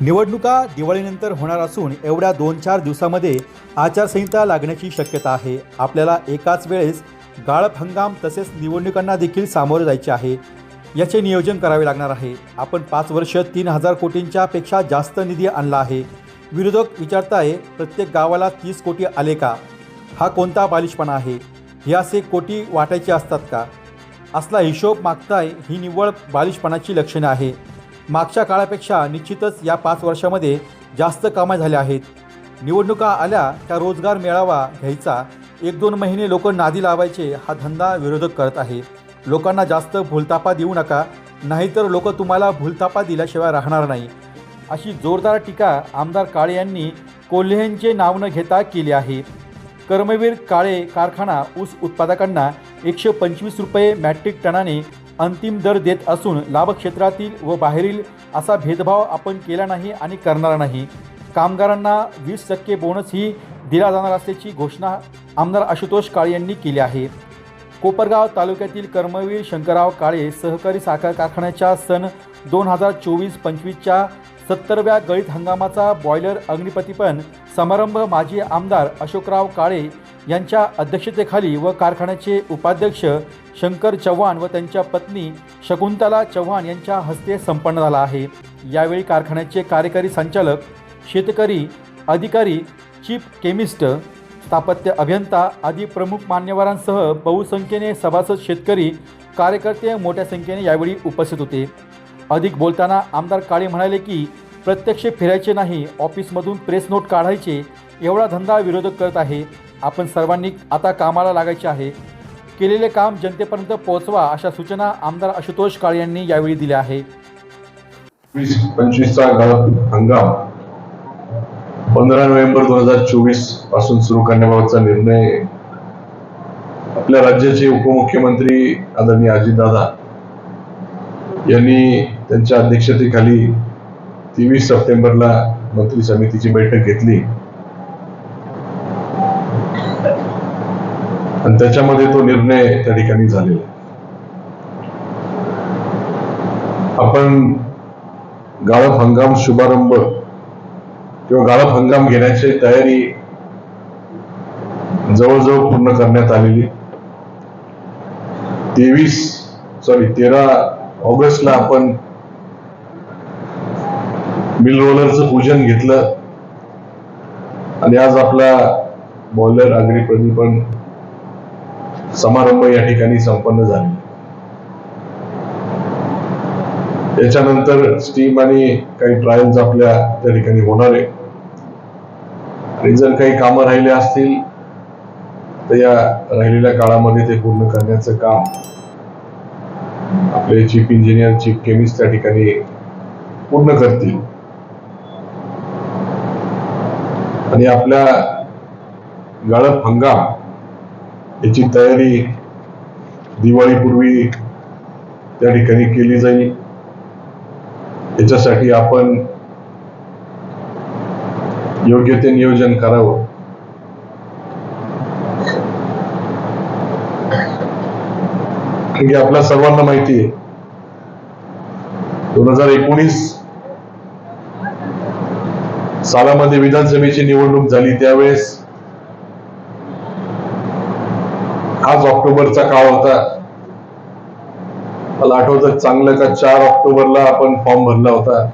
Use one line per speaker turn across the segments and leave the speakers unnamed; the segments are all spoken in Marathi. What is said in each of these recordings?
निवडणुका दिवाळीनंतर होणार असून एवढ्या दोन चार दिवसामध्ये आचारसंहिता लागण्याची शक्यता आहे. आपल्याला एकाच वेळेस गाळप हंगाम तसेच निवडणुकांना देखील सामोरे जायचे आहे. याचे नियोजन करावे लागणार आहे. आपण पाच वर्ष तीन हजार कोटींच्या पेक्षा जास्त निधी आणला आहे. विरोधक विचारताय प्रत्येक गावाला तीस कोटी आले का? हा कोणता बालिशपणा आहे? हे असे कोटी वाटायचे असतात का? असला हिशोब मागताय ही निव्वळ बालिशपणाची लक्षणे आहे मागच्या काळापेक्षा निश्चितच या पाच वर्षामध्ये जास्त कामं झाल्या आहेत. निवडणुका आल्या त्या रोजगार मेळावा घ्यायचा. एक दोन महिने लोक नादी लावायचे हा धंदा विरोधक करत आहे लोकांना जास्त भूलतापा देऊ नका नाहीतर लोक तुम्हाला भूलतापा दिल्याशिवाय राहणार नाही. अशी जोरदार टीका आमदार काळे यांनी कोल्हेंचे नाव न घेता केली आहे. कर्मवीर काळे कारखाना ऊस उत्पादकांना एकशे पंचवीस रुपये मॅट्रिक टनाने अंतिम दर देत असून लाभक्षेत्रातील व बाहेरील असा भेदभाव आपण केला नाही आणि करणार नाही. कामगारांना वीस टक्के बोनस ही दिला जाणार असल्याची घोषणा आमदार आशुतोष काळे यांनी केली आहे. कोपरगाव तालुक्यातील कर्मवीर शंकरराव काळे सहकारी साखर कारखान्याच्या सन दोन हजार चोवीस पंचवीसच्या सत्तरव्या गळीत हंगामाचा बॉयलर अग्निपतीपण समारंभ माजी आमदार अशोकराव काळे यांच्या अध्यक्षतेखाली व कारखान्याचे उपाध्यक्ष शंकर चव्हाण व त्यांच्या पत्नी शकुंतला चव्हाण यांच्या हस्ते संपन्न झाला आहे. यावेळी कारखान्याचे कार्यकारी संचालक शेतकरी अधिकारी चीफ केमिस्ट स्थापत्य अभियंता आदी प्रमुख मान्यवरांसह बहुसंख्येने सभासद शेतकरी कार्यकर्ते मोठ्या संख्येने यावेळी उपस्थित होते. अधिक बोलताना आमदार काळे म्हणाले की प्रत्यक्ष फिरायचे नाही ऑफिसमधून प्रेस नोट काढायचे एवढा धंदा विरोधक करत आहे. आपण सर्वांनी आता कामाला लागायचे आहे. केलेले काम जनतेपर्यंत पोहोचवा अशा सूचना आमदार आशुतोष काळे यांनी यावेळी दिल्या आहे.
वीस पंचवीसचा हंगाम. पंधरा नोव्हेंबर दोन हजार चोवीसपासून सुरू करण्याबाबतचा निर्णय आपल्या राज्याचे उपमुख्यमंत्री आदरणीय अजितदादा यांनी त्यांच्या अध्यक्षतेखाली तेवीस सप्टेंबरला मंत्री समितीची बैठक घेतली. आणि त्याच्यामध्ये तो निर्णय त्या ठिकाणी झालेला आपण गाळप हंगाम शुभारंभ किंवा गाळप हंगाम घेण्याची तयारी जवळजवळ पूर्ण करण्यात आलेली तेवीस सॉरी तेरा ऑगस्टला आपण मिल रोलरचं पूजन घेतलं. आणि आज आपला बॉलर अग्नी प्रदीपन समारंभ या ठिकाणी संपन्न झाले. त्याच्यानंतर स्टीम आणि काही ट्रायल्स आपल्या त्या ठिकाणी होणार आहे. आणि जर काही कामं राहिले असतील तर या राहिलेल्या काळामध्ये ते पूर्ण करण्याचं काम आपले चीफ इंजिनियर चीफ केमिस्ट त्या ठिकाणी पूर्ण करतील. आणि आपल्या गळप हंगाम याची तयारी दिवाळीपूर्वी त्या ठिकाणी केली जाईल. याच्यासाठी आपण योग्य ते नियोजन करावं. की आपल्या सर्वांना माहिती आहे. दोन हजार एकोणीस सालामध्ये विधानसभेची निवडणूक झाली त्यावेळेस हाच ऑक्टोबरचा काळ होता. मला आठवतं चांगलं का चार ऑक्टोबरला आपण फॉर्म भरला होता.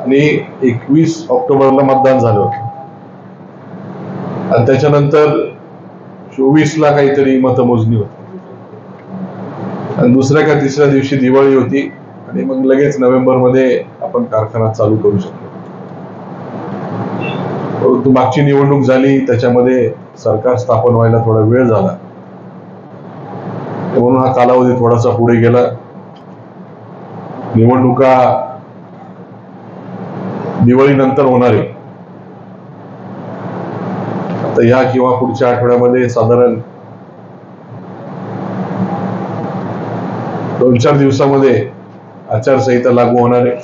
आणि एकवीस ऑक्टोबरला मतदान झालं होतं. आणि त्याच्यानंतर चोवीस ला काहीतरी मतमोजणी होती. आणि दुसऱ्या का तिसऱ्या दिवशी दिवाळी होती. आणि मग लगेच नोव्हेंबरमध्ये आपण कारखाना चालू करू शकतो परंतु मागची निवडणूक झाली त्याच्यामध्ये सरकार स्थापन व्हायला थोडा वेळ झाला. म्हणून हा कालावधी थोडासा पुढे गेला. निवडणुका दिवाळीनंतर होणार आहे. आता या किंवा पुढच्या आठवड्यामध्ये साधारण दोन चार दिवसामध्ये आचारसंहिता लागू होणार आहे.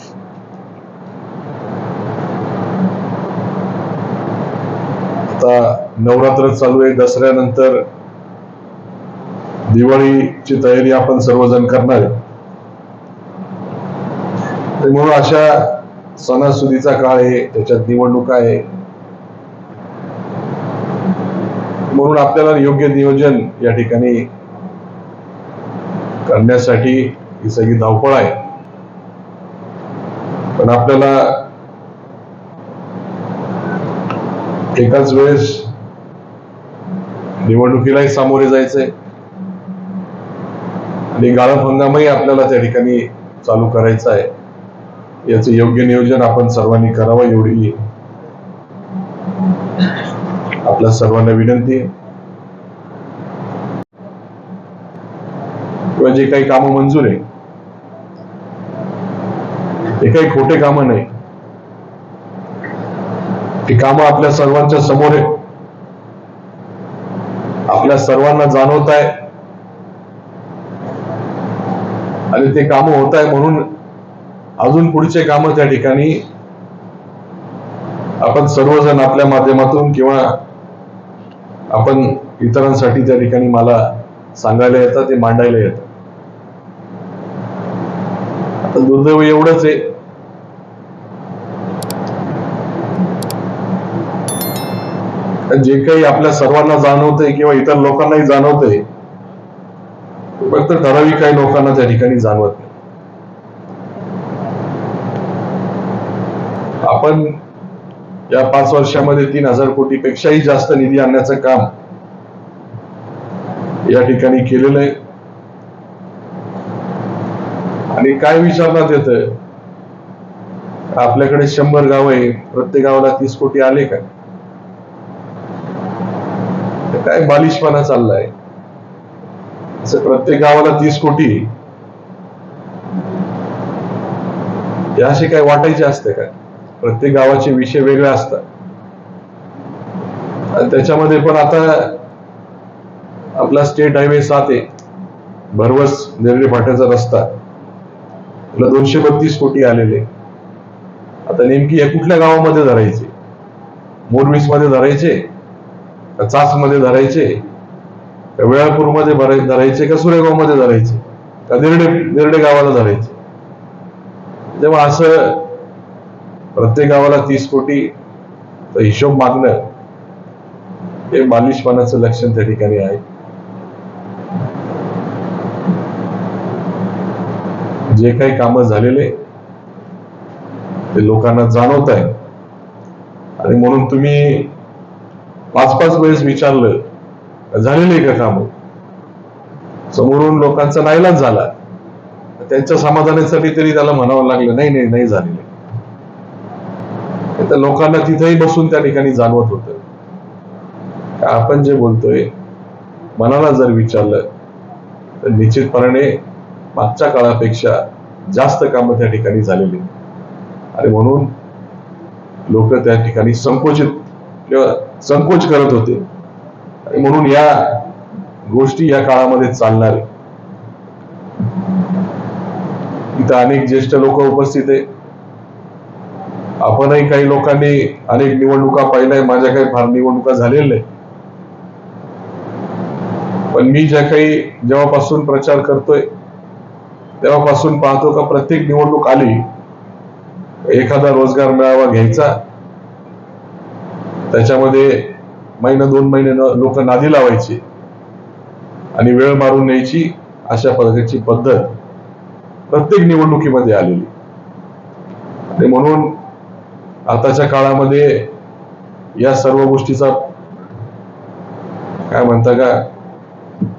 आता नवरात्र चालू आहे. दसऱ्यानंतर दिवाळीची तयारी आपण सर्वजण करणार आहे. तर म्हणून अशा सणासुदीचा काळ आहे त्याच्यात निवडणुका आहे. म्हणून आपल्याला योग्य नियोजन या ठिकाणी करण्यासाठी ही सगळी धावपळ आहे. पण आपल्याला एकाच वेळेस निवडणुकीलाही सामोरे जायचंय. आणि गाळप हंगामही आपल्याला त्या ठिकाणी चालू करायचा आहे. याचं योग्य नियोजन आपण सर्वांनी करावं एवढी आपल्या सर्वांना विनंती आहे. किंवा जे काही कामं मंजूर आहे ते काही खोटे कामं नाही ती कामं आपल्या सर्वांच्या समोर आहे आपल्या सर्वांना जाणवत आहे आणि ते कामं होत आहे म्हणून अजून पुढचे कामं त्या ठिकाणी आपण सर्वजण आपल्या माध्यमातून किंवा आपण इतरांसाठी त्या ठिकाणी मला सांगायला येतं ते मांडायला येतं. आता दुर्दैव एवढंच आहे. जे काही आपल्या सर्वांना जाणवतंय किंवा इतर लोकांनाही जाणवतंय फक्त ठराविक काही लोकांना त्या ठिकाणी जाणवत नाही. आपण या पाच वर्षामध्ये तीन हजार कोटी पेक्षाही जास्त निधी आणण्याचं काम या ठिकाणी केलेलं आहे. आणि काय विचारण्यात येत आपल्याकडे शंभर गाव आहे प्रत्येक गावाला तीस कोटी आले का? काय बालिशपणा चाललाय? प्रत्येक गावाला तीस कोटी. या असे काय वाटायचे असते का प्रत्येक गावाचे विषय वेगळे असतात. आणि त्याच्यामध्ये पण आता आपला स्टेट हायवे सात आहे. भरवस नेरडे फाट्याचा रस्ता. त्याला दोनशे बत्तीस कोटी आलेले. आता नेमकी या कुठल्या गावामध्ये धरायचे? मोरवीसमध्ये धरायचे? का चासमध्ये धरायचे? वेळापूरमध्ये भराय- धरायचे का सुरेगावमध्ये धरायचे? का निर्डे निर्डे गावाला धरायचे. तेव्हा असं प्रत्येक गावाला तीस कोटी हिशोब मागणं हे मालिशपणाचं लक्षण त्या ठिकाणी आहे. जे काही काम झालेले ते लोकांना जाणवत आहे. आणि म्हणून तुम्ही पाच पाच वेळेस विचारलं झालेले का काम? समोरून लोकांचा नाईलाज झाला. त्यांच्या समाधानासाठी तरी त्याला म्हणावं लागलं नाही नाही नाही झालेले तर लोकांना तिथेही बसून त्या ठिकाणी जाणवत होत. आपण जे बोलतोय मनाला जर विचारलं तर निश्चितपणे मागच्या काळापेक्षा जास्त कामं त्या ठिकाणी झालेली आणि म्हणून लोक त्या ठिकाणी संकोचित किंवा संकोच करत होते. म्हणून या गोष्टी या काळामध्ये चालणार आहे इथं अनेक ज्येष्ठ लोक उपस्थित आहे. आपणही काही लोकांनी अनेक निवडणुका पाहिल्या माझ्या काही फार निवडणुका झालेल्या नाही पण मी ज्या काही जेव्हापासून प्रचार करतोय तेव्हापासून पाहतो का प्रत्येक निवडणूक आली एखादा रोजगार मेळावा घ्यायचा त्याच्यामध्ये महिना दोन महिने लोक नादी लावायचे आणि वेळ मारून न्यायची अशा पद्धतीची पद्धत प्रत्येक निवडणुकीमध्ये आलेली. आणि म्हणून आताच्या काळामध्ये या सर्व गोष्टीचा काय म्हणता का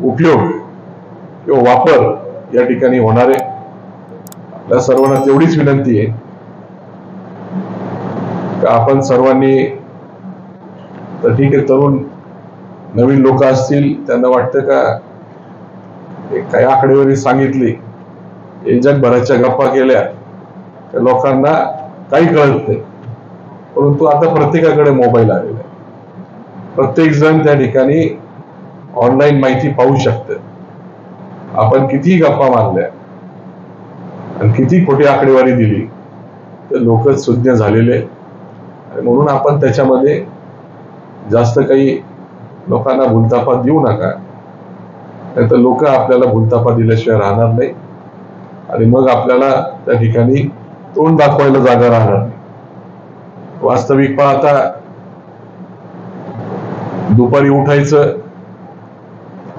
उपयोग किंवा वापर या ठिकाणी होणार. आहे आपल्या सर्वांना तेवढीच विनंती आहे. का आपण सर्वांनी तर ठीक आहे तरुण नवीन लोक असतील त्यांना वाटतं का एक काही आकडेवारी सांगितली जगभराच्या गप्पा केल्या त्या लोकांना काही कळत नाही. परंतु आता प्रत्येकाकडे मोबाईल आलेला आहे. प्रत्येक जण त्या ठिकाणी ऑनलाईन माहिती पाहू शकत. आपण किती गप्पा मारल्या आणि किती खोटी आकडेवारी दिली तर लोक सुज्ञ झालेले म्हणून आपण त्याच्यामध्ये जास्त काही लोकांना भूलतापा देऊ नका. नाही तर लोक आपल्याला भूलतापा दिल्याशिवाय राहणार नाही. आणि मग आपल्याला त्या ठिकाणी तोंड दाखवायला जागा राहणार नाही. वास्तविक पाहता दुपारी उठायचं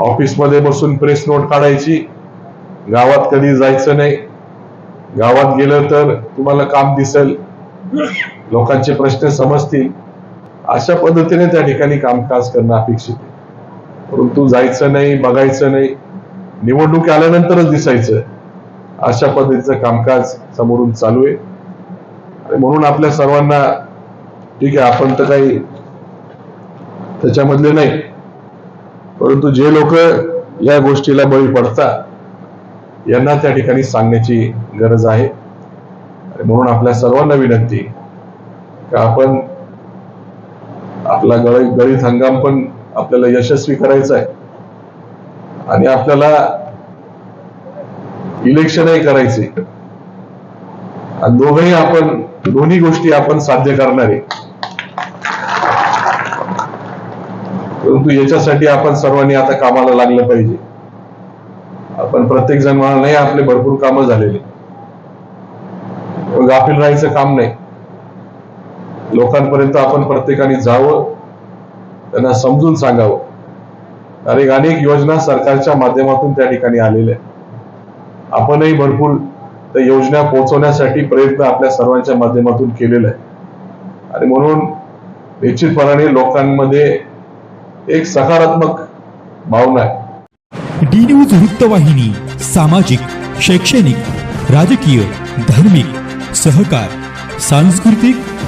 ऑफिसमध्ये बसून प्रेस नोट काढायची गावात कधी जायचं नाही. गावात गेलं तर तुम्हाला काम दिसेल. लोकांचे प्रश्न समजतील. अशा पद्धतीने त्या ठिकाणी कामकाज करणं अपेक्षित परंतु जायचं नाही बघायचं नाही निवडणूक आल्यानंतरच दिसायचं. अशा पद्धतीचं कामकाज समोरून चालू आहे. आणि म्हणून आपल्या सर्वांना ठीक आहे आपण तर काही त्याच्यामधले नाही. परंतु जे लोक या गोष्टीला बळी पडतात यांना त्या ठिकाणी सांगण्याची गरज आहे. म्हणून आपल्या सर्वांना विनंती का आपण आपला गळ गळीत हंगाम पण आपल्याला यशस्वी करायचा आहे. आणि आपल्याला इलेक्शनही करायचे. आणि दोघंही आपण दोन्ही गोष्टी आपण साध्य करणार. आहे परंतु याच्यासाठी आपण सर्वांनी आता कामाला लागलं पाहिजे. आपण प्रत्येक जण म्हणाल नाही आपले भरपूर कामं झालेले. गाफील राहायचं काम नाही. लोकांपर्यंत आपण प्रत्येकाने जावं त्यांना समजून सांगावं. कारण अनेक योजना सरकारच्या माध्यमातून त्या ठिकाणी आलेल्या आहेत. आपणही भरपूर त्या योजना पोहोचवण्यासाठी प्रयत्न आपल्या सर्वांच्या माध्यमातून केलेला आहे. आणि म्हणून निश्चितपणाने लोकांमध्ये एक सकारात्मक भावना आहे.
डी न्यूज वृत्तवाहिनी सामाजिक शैक्षणिक राजकीय धार्मिक सहकार सांस्कृतिक